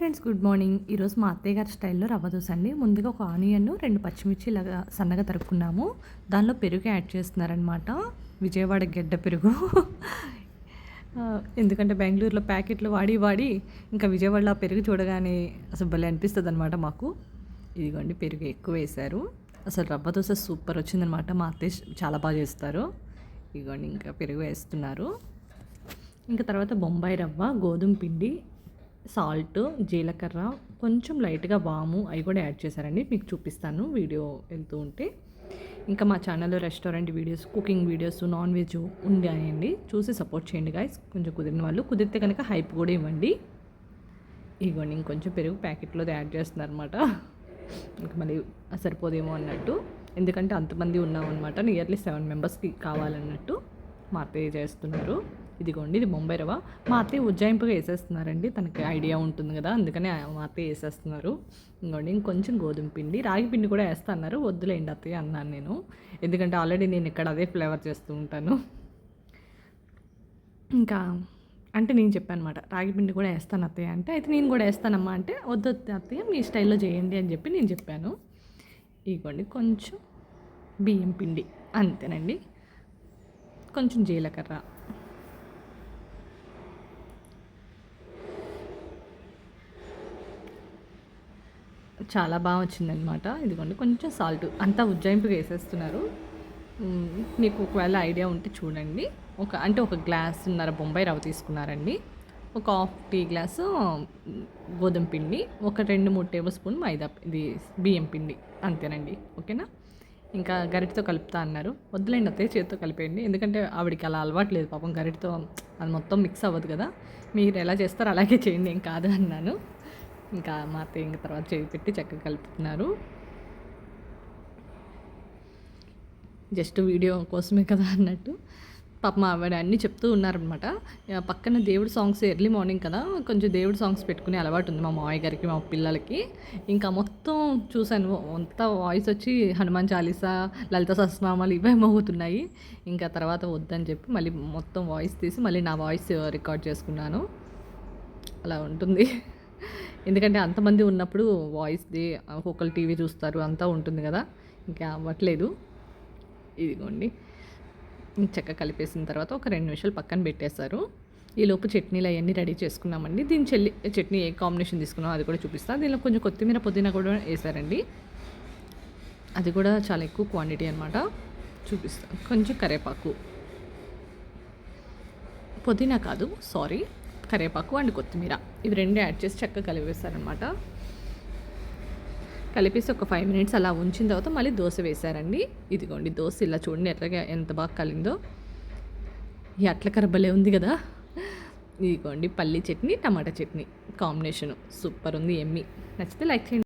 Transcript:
Friends good morning. ఈరోజు మా అత్తయ్య గారి స్టైల్లో రవ్వ దోశ అండి ముందుగా ఒక ఆనియన్ రెండు పచ్చిమిర్చి ఇలాగా సన్నగా తరుక్కున్నాము. దానిలో పెరుగు యాడ్ చేస్తున్నారనమాట విజయవాడ గెడ్డ పెరుగు. ఎందుకంటే బెంగళూరులో ప్యాకెట్లు వాడి వాడి ఇంకా విజయవాడలో ఆ పెరుగు చూడగానే అసలు భలే అనిపిస్తుంది అనమాట మాకు. ఇదిగోండి పెరుగు ఎక్కువ వేశారు. అసలు రవ్వ దోశ సూపర్ వచ్చిందనమాట మా అత్తయ్య చాలా బాగా చేస్తారు. ఇదిగోండి ఇంకా పెరుగు వేస్తున్నారు. ఇంకా తర్వాత బొంబాయి రవ్వ గోధుమ పిండి సాల్ట్ జీలకర్ర కొంచెం లైట్గా వాము అవి కూడా యాడ్ చేశారండి. మీకు చూపిస్తాను వీడియో వెళ్తూ ఉంటే. ఇంకా మా ఛానల్లో restaurant videos cooking videos non veg ఉండాయండి చూసి సపోర్ట్ చేయండి గాయస్. కొంచెం కుదిరిన వాళ్ళు కుదిరితే కనుక హైప్ కూడా ఇవ్వండి. ఇవ్వండి ఇంకొంచెం పెరుగు ప్యాకెట్లో యాడ్ చేస్తున్నారు అనమాట ఇంకా మళ్ళీ సరిపోదేమో అన్నట్టు. ఎందుకంటే అంతమంది ఉన్నాం అనమాట నియర్లీ సెవెన్ మెంబర్స్కి కావాలన్నట్టు మా అత్తయ్య చేస్తున్నారు. ఇదిగోండి ఇది బొంబాయి రవ్వ. మా అత్తయ్య ఉజ్జాయింపుగా వేసేస్తున్నారండి. తనకి ఐడియా ఉంటుంది కదా అందుకనే మా అత్తయ్య వేసేస్తున్నారు. ఇంకోండి ఇంకొంచెం గోధుమ పిండి రాగి పిండి కూడా వేస్తా అన్నారు. వద్దులేండి అత్తయ్య అన్నాను నేను. ఎందుకంటే ఆల్రెడీ నేను ఇక్కడ అదే ఫ్లేవర్ చేస్తూ ఉంటాను. ఇంకా అంటే నేను చెప్పాను అనమాట రాగి పిండి కూడా వేస్తాను అత్తయ్య అంటే అయితే నేను కూడా వేస్తానమ్మా అంటే వద్దు వద్దు అత్తయ్య మీ స్టైల్లో చేయండి అని చెప్పి నేను చెప్పాను. ఇదిగోండి కొంచెం బియ్యం పిండి అంతేనండి. కొంచెం జీలకర్ర. చాలా బాగా వచ్చిందనమాట ఇదిగోండి కొంచెం సాల్ట్ అంతా ఉజ్జాయింపుగా వేసేస్తున్నారు. మీకు ఒకవేళ ఐడియా ఉంటే చూడండి. ఒక అంటే ఒక గ్లాసున్నర బొంబాయి రవ్వ తీసుకున్నారండి. ఒక హాఫ్ టీ గ్లాసు గోధుమ పిండి ఒక రెండు మూడు టేబుల్ స్పూన్ మైదా ఇది బియ్యం పిండి అంతేనండి. ఓకేనా? ఇంకా గరిటతో కలుపుతా అన్నారు. వద్దులేండి అదే చేతితో కలిపేయండి. ఎందుకంటే ఆవిడకి అలా అలవాటు లేదు పాపం గరిటతో అది మొత్తం మిక్స్ అవ్వదు కదా. మీరు ఎలా చేస్తారో అలాగే చేయండి ఏం కాదు అన్నాను. ఇంకా మా అత్తయ్య ఇంకా తర్వాత చేయి పెట్టి చక్కగా కలుపుతున్నారు. జస్ట్ వీడియో కోసమే కదా అన్నట్టు. పాప ఆవిడ అన్నీ చెప్తూ ఉన్నారనమాట పక్కన దేవుడి సాంగ్స్ ఎర్లీ మార్నింగ్ కదా కొంచెం దేవుడి సాంగ్స్ పెట్టుకునే అలవాటు ఉంది మా మావయ్య గారికి మా పిల్లలకి. ఇంకా మొత్తం చూశాను అంతా వాయిస్ వచ్చి హనుమాన్ చాలీసా లలిత సహస్రనామాలు ఇవే మోగుతున్నాయి. ఇంకా తర్వాత వద్దని చెప్పి మళ్ళీ మొత్తం వాయిస్ తీసి మళ్ళీ నా వాయిస్ రికార్డ్ చేసుకున్నాను. అలా ఉంటుంది. ఎందుకంటే అంతమంది ఉన్నప్పుడు వాయిస్ది ఒక్కొక్కరు టీవీ చూస్తారు అంతా ఉంటుంది కదా. ఇంకా అవ్వట్లేదు. ఇదిగోండి. చక్కగా కలిపేసిన తర్వాత ఒక రెండు నిమిషాలు పక్కన పెట్టేశారు. ఈ చట్నీలు అవన్నీ రెడీ చేసుకున్నామండి. దీని చెల్లి చట్నీ ఏ కాంబినేషన్ తీసుకున్నాం అది కూడా చూపిస్తాను దీనిలో కొంచెం కొత్తిమీర పుదీనా కూడా వేసారండి అది కూడా చాలా ఎక్కువ క్వాంటిటీ అనమాట చూపిస్తాను కొంచెం కరివేపాకు పుదీనా కాదు సారీ. కరివేపాకు అండ్ కొత్తిమీర. ఇవి రెండు యాడ్ చేసి చక్కగా కలిపేస్తారనమాట కలిపేసి ఒక ఫైవ్ మినిట్స్ అలా ఉంచిన తర్వాత మళ్ళీ దోశ వేశారండి. ఇదిగోండి దోశ ఇలా చూడండి ఎట్లాగా ఎంత బాగా కలిందో. ఈ అట్ల కరబలే ఉంది కదా. ఇదిగోండి పల్లి చట్నీ టమాటా చట్నీ కాంబినేషన్. సూపర్ ఉంది ఎమ్మి. నచ్చితే లైక్ చేయండి.